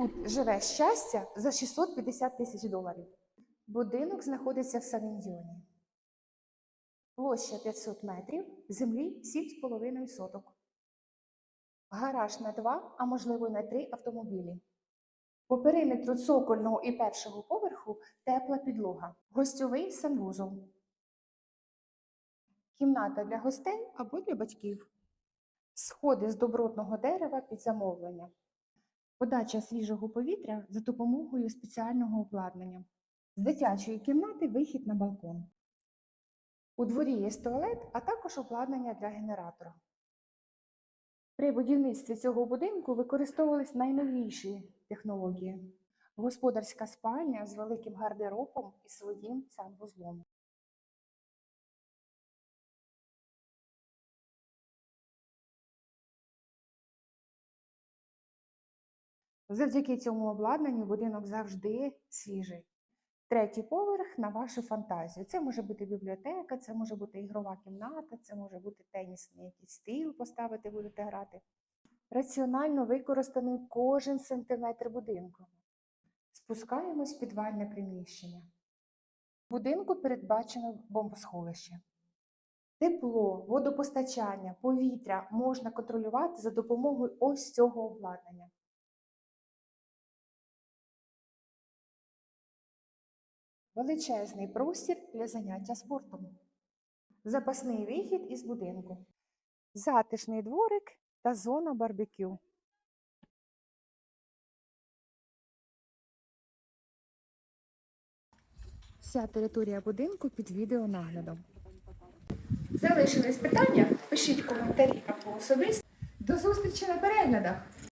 Тут живе щастя за 650 тисяч доларів. Будинок знаходиться в Савіньйоні. Площа 500 метрів, землі 7,5 соток. Гараж на два, а можливо на три автомобілі. По периметру цокольного і першого поверху тепла підлога, гостьовий санвузол, кімната для гостей або для батьків, сходи з добротного дерева під замовлення, подача свіжого повітря за допомогою спеціального обладнання, з дитячої кімнати вихід на балкон. У дворі є туалет, а також обладнання для генератора. При будівництві цього будинку використовувались найновіші технології. Господарська спальня з великим гардеробом і своїм санвузлом. Завдяки цьому обладнанню будинок завжди свіжий. Третій поверх на вашу фантазію. Це може бути бібліотека, це може бути ігрова кімната, це може бути тенісний якийсь стіл поставити, будете грати. Раціонально використаний кожен сантиметр будинку. Спускаємось в підвальне приміщення. В будинку передбачено бомбосховище. Тепло, водопостачання, повітря можна контролювати за допомогою ось цього обладнання. Величезний простір для заняття спортом. Запасний вихід із будинку. Затишний дворик та зона барбекю. Вся територія будинку під відеонаглядом. Залишились питання? Пишіть коментарі або особисто. До зустрічі на переглядах!